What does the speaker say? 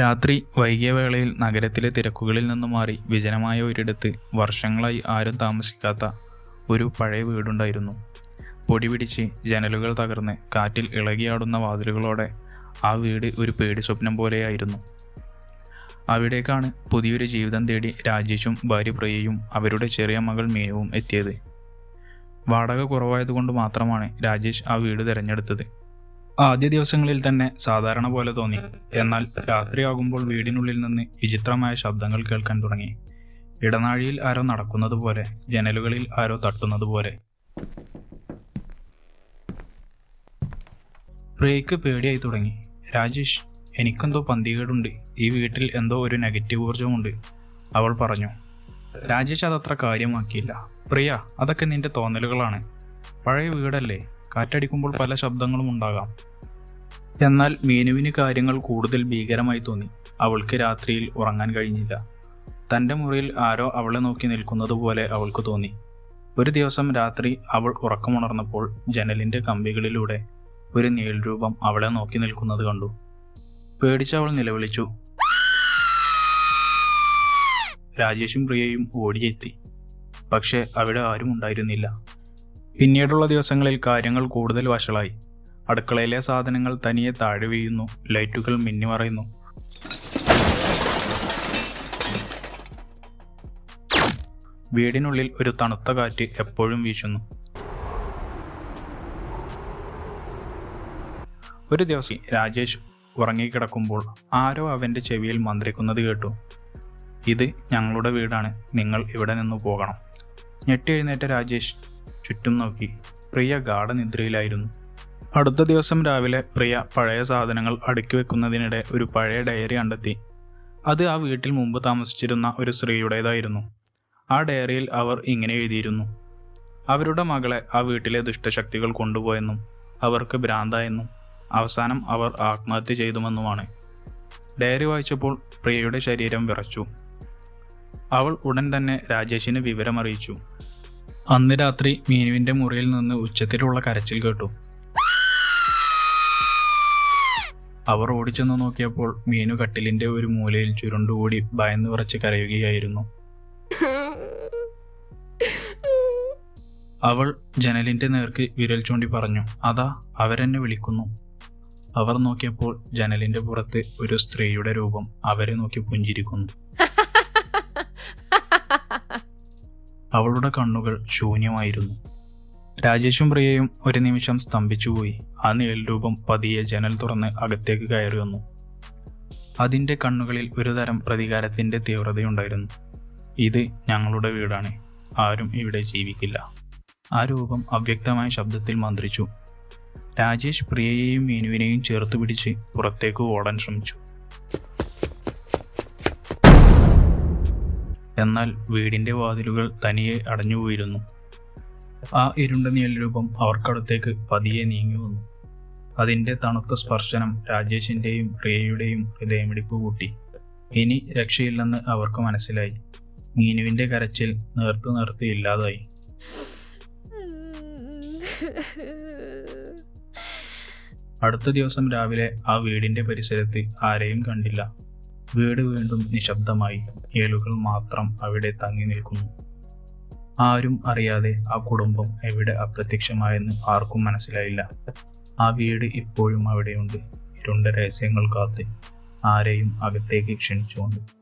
രാത്രി വൈകിയ വേളയിൽ നഗരത്തിലെ തിരക്കുകളിൽ നിന്ന് മാറി വിജനമായ ഒരിടത്ത് വർഷങ്ങളായി ആരും താമസിക്കാത്ത ഒരു പഴയ വീടുണ്ടായിരുന്നു. പൊടി പിടിച്ച് ജനലുകൾ തകർന്ന് കാറ്റിൽ ഇളകിയാടുന്ന വാതിലുകളോടെ ആ വീട് ഒരു പേടി സ്വപ്നം പോലെയായിരുന്നു. അവിടേക്കാണ് പുതിയൊരു ജീവിതം തേടി രാജേഷും ഭാര്യ പ്രിയയും അവരുടെ ചെറിയ മകൾ മീനുവും എത്തിയത്. വാടക കുറവായതുകൊണ്ട് മാത്രമാണ് രാജേഷ് ആ വീട് തിരഞ്ഞെടുത്തത്. ആദ്യ ദിവസങ്ങളിൽ തന്നെ സാധാരണ പോലെ തോന്നി. എന്നാൽ രാത്രിയാകുമ്പോൾ വീടിനുള്ളിൽ നിന്ന് വിചിത്രമായ ശബ്ദങ്ങൾ കേൾക്കാൻ തുടങ്ങി. ഇടനാഴിയിൽ ആരോ നടക്കുന്നത് പോലെ ജനലുകളിൽ ആരോ തട്ടുന്നത് പോലെ. പ്രിയയ്ക്ക് പേടിയായി തുടങ്ങി. രാജേഷ് എനിക്കെന്തോ പന്തികേടുണ്ട്. ഈ വീട്ടിൽ എന്തോ ഒരു നെഗറ്റീവ് ഊർജമുണ്ട് അവൾ പറഞ്ഞു. രാജേഷ് അതത്ര കാര്യമാക്കിയില്ല. പ്രിയ അതൊക്കെ നിന്റെ തോന്നലുകളാണ്. പഴയ വീടല്ലേ? കാറ്റടിക്കുമ്പോൾ പല ശബ്ദങ്ങളും ഉണ്ടാകാം. എന്നാൽ മീനുവിന് കാര്യങ്ങൾ കൂടുതൽ ഭീകരമായി തോന്നി. അവൾക്ക് രാത്രിയിൽ ഉറങ്ങാൻ കഴിഞ്ഞില്ല. തന്റെ മുറിയിൽ ആരോ അവളെ നോക്കി നിൽക്കുന്നത് പോലെ അവൾക്ക് തോന്നി. ഒരു ദിവസം രാത്രി അവൾ ഉറക്കമുണർന്നപ്പോൾ ജനലിന്റെ കമ്പികളിലൂടെ ഒരു നീൽരൂപം അവളെ നോക്കി നിൽക്കുന്നത് കണ്ടു. പേടിച്ച് അവൾ നിലവിളിച്ചു. രാജേഷും പ്രിയയും ഓടിയെത്തി. പക്ഷെ അവിടെ ആരും ഉണ്ടായിരുന്നില്ല. പിന്നീടുള്ള ദിവസങ്ങളിൽ കാര്യങ്ങൾ കൂടുതൽ വഷളായി. അടുക്കളയിലെ സാധനങ്ങൾ തനിയെ താഴെ വീഴുന്നു. ലൈറ്റുകൾ മിന്നിമറയുന്നു വീടിനുള്ളിൽ ഒരു തണുത്ത കാറ്റ് എപ്പോഴും വീശുന്നു. ഒരു ദിവസം രാജേഷ് ഉറങ്ങിക്കിടക്കുമ്പോൾ ആരോ അവന്റെ ചെവിയിൽ മന്ത്രിക്കുന്നത് കേട്ടു. ഇത് ഞങ്ങളുടെ വീടാണ്. നിങ്ങൾ ഇവിടെ നിന്ന് പോകണം. ഞെട്ടി എഴുന്നേറ്റ രാജേഷ് ചുറ്റും നോക്കി. പ്രിയ ഗാഠനിദ്രയിലായിരുന്നു. അടുത്ത ദിവസം രാവിലെ പ്രിയ പഴയ സാധനങ്ങൾ അടുക്കി വെക്കുന്നതിനിടെ ഒരു പഴയ ഡയറി കണ്ടെത്തി. അത് ആ വീട്ടിൽ മുമ്പ് താമസിച്ചിരുന്ന ഒരു സ്ത്രീയുടേതായിരുന്നു. ആ ഡയറിയിൽ അവർ ഇങ്ങനെ എഴുതിയിരുന്നു. അവരുടെ മകളെ ആ വീട്ടിലെ ദുഷ്ടശക്തികൾ കൊണ്ടുപോയെന്നും അവർക്ക് ഭ്രാന്തായെന്നും അവസാനം അവർ ആത്മഹത്യ ചെയ്തുമെന്നുമാണ് ഡയറി വായിച്ചപ്പോൾ പ്രിയയുടെ ശരീരം വിറച്ചു. അവൾ ഉടൻ തന്നെ രാജേഷിന് വിവരമറിയിച്ചു. അന്ന് രാത്രി മീനുവിന്റെ മുറിയിൽ നിന്ന് ഉച്ചത്തിലുള്ള കരച്ചിൽ കേട്ടു. അവർ ഓടിച്ചെന്ന് നോക്കിയപ്പോൾ മീനു കട്ടിലിന്റെ ഒരു മൂലയിൽ ചുരുണ്ടുകൂടി ഭയന്ന് വിറച്ച് കരയുകയായിരുന്നു. അവൾ ജനലിന്റെ നേർക്ക് വിരൽ ചൂണ്ടി പറഞ്ഞു അതാ അവരെന്നെ വിളിക്കുന്നു. അവർ നോക്കിയപ്പോൾ ജനലിന്റെ പുറത്ത് ഒരു സ്ത്രീയുടെ രൂപം അവരെ നോക്കി പുഞ്ചിരിക്കുന്നു. അവളുടെ കണ്ണുകൾ ശൂന്യമായിരുന്നു. രാജേഷും പ്രിയയും ഒരു നിമിഷം സ്തംഭിച്ചുപോയി. ആ രൂപം പതിയെ ജനൽ തുറന്ന് അകത്തേക്ക് കയറി വന്നു. അതിന്റെ കണ്ണുകളിൽ ഒരുതരം പ്രതികാരത്തിന്റെ തീവ്രതയുണ്ടായിരുന്നു. ഇത് ഞങ്ങളുടെ വീടാണ്. ആരും ഇവിടെ ജീവിക്കില്ല. ആ രൂപം അവ്യക്തമായ ശബ്ദത്തിൽ മന്ത്രിച്ചു. രാജേഷ് പ്രിയയെയും മീനുവിനെയും ചേർത്ത് പിടിച്ച് പുറത്തേക്ക് ഓടാൻ ശ്രമിച്ചു. എന്നാൽ വീടിന്റെ വാതിലുകൾ തനിയെ അടഞ്ഞുപോയിരുന്നു. ആ ഇരുണ്ട രൂപം അവർക്കടുത്തേക്ക് പതിയെ നീങ്ങി വന്നു. അതിന്റെ തണുത്ത സ്പർശനം രാജേഷിന്റെയും പ്രിയയുടെയും ഹൃദയമിടിപ്പ് കൂട്ടി. ഇനി രക്ഷയില്ലെന്ന് അവർക്ക് മനസ്സിലായി. മീനുവിന്റെ കരച്ചിൽ നേർത്തു നിർത്തി ഇല്ലാതായി. അടുത്ത ദിവസം രാവിലെ ആ വീടിന്റെ പരിസരത്ത് ആരെയും കണ്ടില്ല. വീട് വീണ്ടും നിശബ്ദമായി. ഏലുകൾ മാത്രം അവിടെ തങ്ങി നിൽക്കുന്നു. ആരും അറിയാതെ ആ കുടുംബം എവിടെ അപ്രത്യക്ഷമായെന്ന് ആർക്കും മനസ്സിലായില്ല. ആ വീട് ഇപ്പോഴും അവിടെയുണ്ട്. ഇരുണ്ട രഹസ്യങ്ങൾ കാത്ത് ആരെയും അകത്തേക്ക് ക്ഷണിച്ചുകൊണ്ട്